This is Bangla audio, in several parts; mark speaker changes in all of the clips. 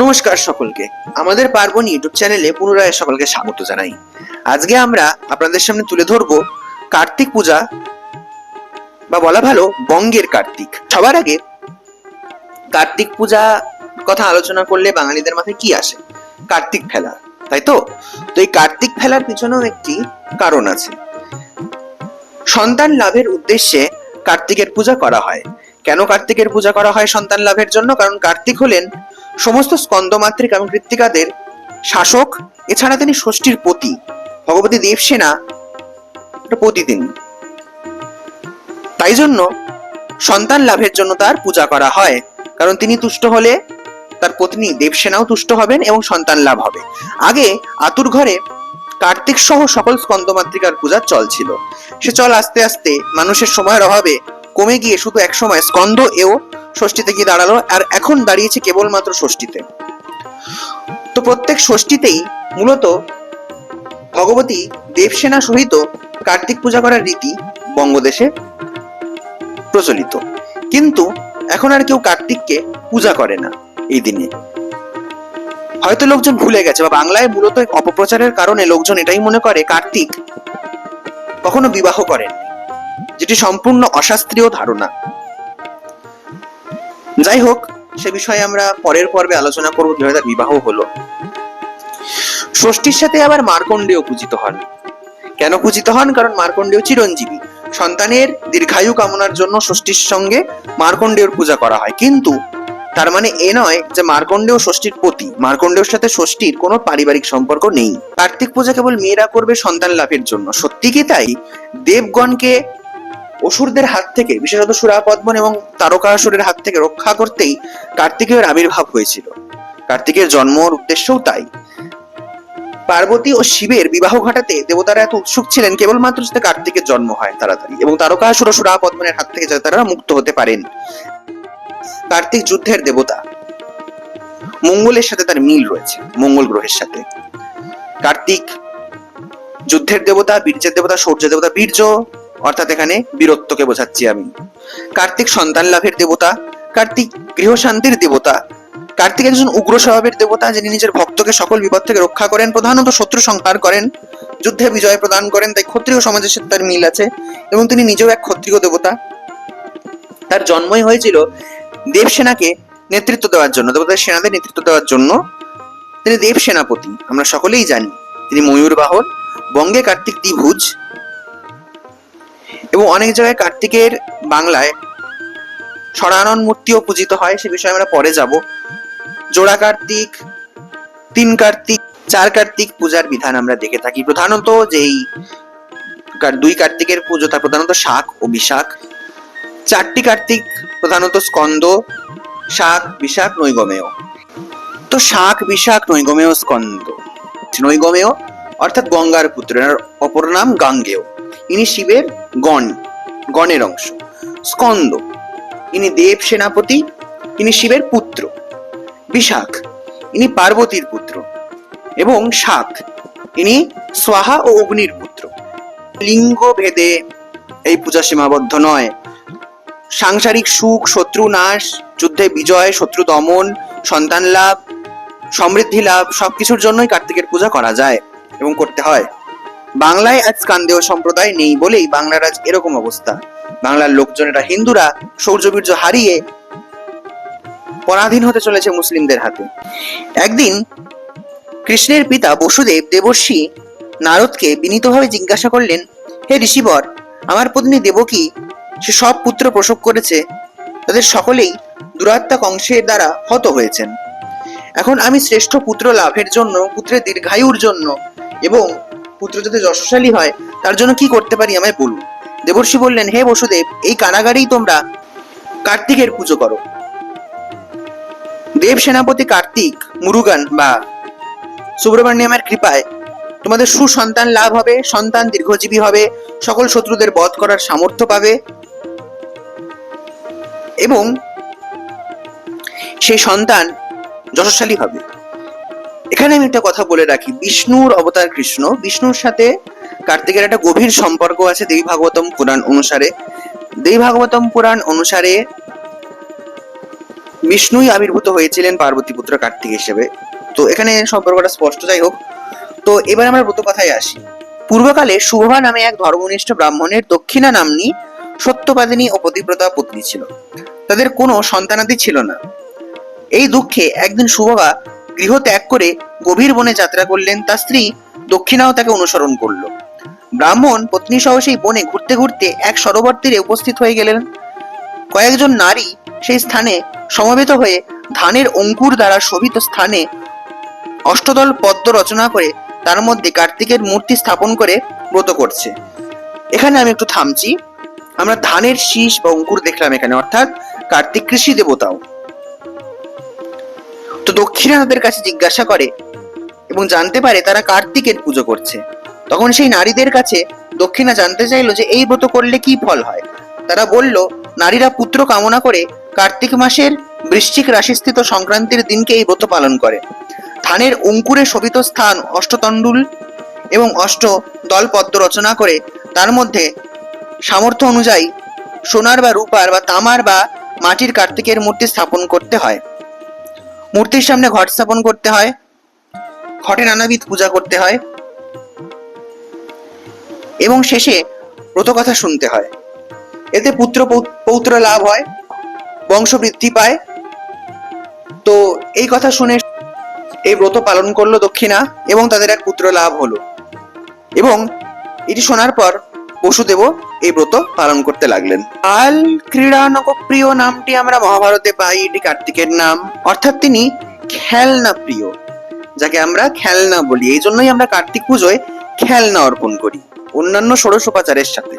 Speaker 1: নমস্কার সকলকে। আমাদের পার্বণ ইউটিউব চ্যানেলে পুনরায় সকলকে স্বাগত জানাই। আজকে আমরা আপনাদের সামনে তুলে ধরব কার্তিক পূজা, বা বলা ভালো বঙ্গের কার্তিক। সবার আগে কার্তিক পূজা কথা আলোচনা করলে বাঙালিদের মাথায় কি আসে? কার্তিক ফেলা, তাই তো? তো এই কার্তিক ফেলার পিছনেও একটি কারণ আছে। সন্তান লাভের উদ্দেশ্যে কার্তিকের পূজা করা হয়। কেন কার্তিকের পূজা করা হয় সন্তান লাভের জন্য? কারণ কার্তিক হলেন সমস্ত স্কন্দমাতৃক এবং কৃত্তিকাদের শাসক, এছাড়া তিনি ষষ্ঠীর পতি, ভগবতী দেবসেনা পতি তিনি। তাই জন্য সন্তান লাভের জন্য তার পূজা করা হয়, কারণ তিনি তুষ্ট হলে তার পত্নী দেবসেনাও তুষ্ট হবেন এবং সন্তান লাভ হবে। আগে আতুর ঘরে কার্তিক সহ সকল স্কন্দমাতৃকার পূজার চল ছিল। সে চল আস্তে আস্তে মানুষের সময়ের অভাবে কমে গিয়ে শুধু এক সময় স্কন্দ এও ষষ্ঠীতে গিয়ে দাঁড়াল, আর এখন দাঁড়িয়েছে কেবলমাত্র ষষ্ঠীতে। তো প্রত্যেক ষষ্ঠীতেই মূলত ভগবতী দেবসেনা সহিত কার্তিক পূজা করার রীতি বঙ্গদেশে প্রচলিত। কিন্তু এখন আর কেউ কার্তিককে পূজা করে না এই দিনে। হয়তো লোকজন ভুলে গেছে, বা বাংলায় মূলত অপপ্রচারের কারণে লোকজন এটাই মনে করে, কার্তিক কখনো বিবাহ করেন যেটি সম্পূর্ণ অশাস্ত্রীয় ধারণা। যাই হোক সে বিষয়ে আমরা পরের পর্বে আলোচনা করব কীভাবে তার বিবাহ হলো। ষষ্ঠীর সাথে আবার মার্কণ্ডেয় পূজিত হন। কেন পূজিত হন? কারণ মার্কণ্ডেয় চিরঞ্জীবী। সন্তানের দীর্ঘায়ু কামনার জন্য ষষ্ঠীর সঙ্গে মার্কণ্ডেয়র পূজা করা হয়। কিন্তু তার মানে এ নয় যে মার্কণ্ডেয় ষষ্ঠীর পতি, মার্কণ্ডেয়র সাথে ষষ্ঠীর কোনো পারিবারিক সম্পর্ক নেই। কার্তিক পূজা কেবল মেয়েরা করবে সন্তান লাভের জন্য। সত্যি কি তাই? দেবগণকে অসুরদের হাত থেকে, বিশেষত সুরাপদ্মন এবং তারকাসুরের হাত থেকে রক্ষা করতেই কার্তিকের আবির্ভাব হয়েছিল। কার্তিকের জন্মর উদ্দেশ্যও তাই। পার্বতী ও শিবের বিবাহ ঘটাতে দেবতারা এত উৎসুক ছিলেন, কেবলমাত্র যাতে কার্তিকের জন্ম হয় তাড়াতাড়ি এবং তারকাসুর সুরাপদ্মনের হাত থেকে যাতে তারা মুক্ত হতে পারেন। কার্তিক যুদ্ধের দেবতা। মঙ্গলের সাথে তার মিল রয়েছে, মঙ্গল গ্রহের সাথে। কার্তিক যুদ্ধের দেবতা, বীর্যের দেবতা, সূর্যের দেবতা, বীর্য অর্থাৎ এখানে বীরত্বকে বোঝাচ্ছি আমি। কার্তিক সন্তান লাভের দেবতা, কার্তিক গৃহশান্তির দেবতা, কার্তিক একজন উগ্র স্বভাবের দেবতা যিনি নিজের ভক্তকে সকল বিপদ থেকে রক্ষা করেন, প্রধানত শত্রু সংহার করেন, যুদ্ধে বিজয় প্রদান করেন, তাই ক্ষত্রিয় সমাজের সাথে তার মিল আছে এবং তিনি নিজেও এক ক্ষত্রিয় দেবতা। তার জন্মই হয়েছিল দেবসেনাকে নেতৃত্ব দেওয়ার জন্য দেবতার সেনাদের নেতৃত্ব দেওয়ার জন্য। তিনি দেব সেনাপতি আমরা সকলেই জানি। তিনি ময়ূর বাহন, বঙ্গে কার্তিক দ্বিভুজ এবং অনেক জায়গায় কার্তিকের বাংলায় সরানন মূর্তিও পূজিত হয়, সে বিষয়ে আমরা পরে যাব। জোড়া কার্তিক, তিন কার্তিক, চার কার্তিক পূজার বিধান আমরা দেখে থাকি। প্রধানত যেই দুই কার্তিকের পুজো, তা প্রধানত শাক ও বিশাখ চারটি কার্তিক প্রধানত স্কন্দ, শাক বিশাখ নৈগমেয়। তো শাক বিশাখ নৈগমেয়, স্কন্দ। নৈগমেয় অর্থাৎ গঙ্গার পুত্র অপর নাম গাঙ্গেয়। ইনি শিবের গণ, গণের অংশ। স্কন্দ, ইনি দেব সেনাপতি, ইনি শিবের পুত্র। বিশাখ, ইনি পার্বতীর পুত্র। এবং শাক ইনি স্বাহা ও অগ্নির পুত্র। লিঙ্গ ভেদে এই পূজা সীমাবদ্ধ নয়। সাংসারিক সুখ, শত্রু নাশ, যুদ্ধে বিজয়, শত্রু দমন, সন্তান লাভ, সমৃদ্ধি লাভ, সবকিছুর জন্যই কার্তিকের পূজা করা যায় এবং করতে হয়। বাংলায় আজ কান্দেয় সম্প্রদায় নেই বলেই বাংলার আজ এরকম অবস্থা। বাংলার লোকজনেরা হিন্দুরা, সৌর্যবীর্য হারিয়ে পরাধীন হতে চলেছে মুসলিমদের হাতে। একদিন কৃষ্ণের পিতা বসুদেব দেবর্ষি নারদকে বিনীতভাবে জিজ্ঞাসা করলেন, হে ঋষিবর, আমার পত্নী দেবকী সে সব পুত্র প্রসব করেছে। তাদের সকলেই দুরাত্মা কংসের দ্বারা হত হয়েছেন। এখন আমি শ্রেষ্ঠ পুত্র লাভের জন্য, পুত্রের দীর্ঘায়ুর জন্য এবং পুত্র যাতে যশস্বালী হয়, তার জন্য কি করতে পারি আমায় বলুন? দেবর্ষি বললেন, হে বসুদেব, এই কারাগারেই তোমরা কার্তিকের পুজো করো। দেব সেনাপতি কার্তিক, মুরুগান বা সুব্রমণ্যমের কৃপায় তোমাদের সুসন্তান লাভ হবে, সন্তান দীর্ঘজীবী হবে, সকল শত্রুদের বধ করার সামর্থ্য পাবে এবং সেই সন্তান যশস্বালী হবে। এখানে আমি একটা কথা বলে রাখি। বিষ্ণুর অবতার কৃষ্ণ, বিষ্ণুর সাথে কার্তিকের একটা গভীর সম্পর্ক আছে দেবী ভাগবতম পুরাণ অনুসারে। দেবী ভাগবতম পুরাণ অনুসারে বিষ্ণুই আবির্ভূত হয়েছিলেন পার্বতী পুত্র কার্তিক হিসেবে। তো এখানে সম্পর্কটা স্পষ্ট, যাই হোক। তো এবার আমরা ব্রত কথায় আসি। পূর্বকালে শুভা নামে এক ধর্মনিষ্ঠ ব্রাহ্মণের দক্ষিণা নাম্নী সত্যবাদিনী ও পতিব্রতা পত্নী ছিল। তাদের কোনো সন্তানাদি ছিল না। এই দুঃখে একদিন শুভবা গৃহ ত্যাগ করে গভীর বনে যাত্রা করলেন, তার স্ত্রী দক্ষিণাও তাকে অনুসরণ করল। ব্রাহ্মণ পত্নী সহ সেই বনে ঘুরতে ঘুরতে এক সরোবর তীরে উপস্থিত হয়ে গেলেন। কয়েকজন নারী সেই স্থানে সমবেত হয়ে ধানের অঙ্কুর দ্বারা শোভিত স্থানে অষ্টদল পদ্ম রচনা করে তার মধ্যে কার্তিকের মূর্তি স্থাপন করে ব্রত করছে। এখানে আমি একটু থামছি। আমরা ধানের শীষ বা অঙ্কুর দেখলাম এখানে, অর্থাৎ কার্তিক কৃষি দেবতাও। তো দক্ষিণা তাদের কাছে জিজ্ঞাসা করে এবং জানতে পারে তারা কার্তিকের পুজো করছে। তখন সেই নারীদের কাছে দক্ষিণা জানতে চাইলো যে এই ব্রত করলে কি ফল হয়? তারা বলল, নারীরা পুত্র কামনা করে কার্তিক মাসের বৃশ্চিক রাশিস্থিত সংক্রান্তির দিনকে এই ব্রত পালন করে। ধানের অঙ্কুরে শোভিত স্থান অষ্টতণ্ডুল এবং অষ্ট দল পদ্ম রচনা করে তার মধ্যে সামর্থ্য অনুযায়ী সোনার বা রূপার বা তামার বা মাটির কার্তিকের মূর্তি স্থাপন করতে হয়। মূর্তির সামনে ঘট স্থাপন করতে হয়। ঘটে নানাবিধ পূজা করতে হয়। এবং শেষে ব্রতকথা শুনতে হয়। এতে পুত্র পৌত্র লাভ হয় বংশ বৃদ্ধি পায়। তো এই কথা শুনে এই ব্রত পালন করল দক্ষিণা এবং তাদের এক পুত্র লাভ হলো। এবং এটি শোনার পর বসুদেব এই ব্রত পালন করতে লাগলেন। আল ক্রীড়া নকপ্রিয় নামটি আমরা মহাভারতে পাই, এটি কার্তিকের নাম। অর্থাৎ তিনি খেলনা প্রিয়, যাকে আমরা খেলনা বলি। এই জন্যই আমরা কার্তিক পুজোয় খেলনা অর্পণ করি, অন্যান্য ষোড়শোপাচারের সাথে।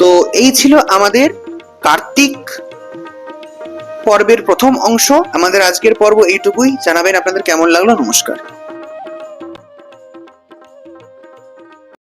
Speaker 1: তো এই ছিল আমাদের কার্তিক পর্বের প্রথম অংশ। আমাদের আজকের পর্ব এইটুকুই। জানাবেন আপনাদের কেমন লাগল? নমস্কার।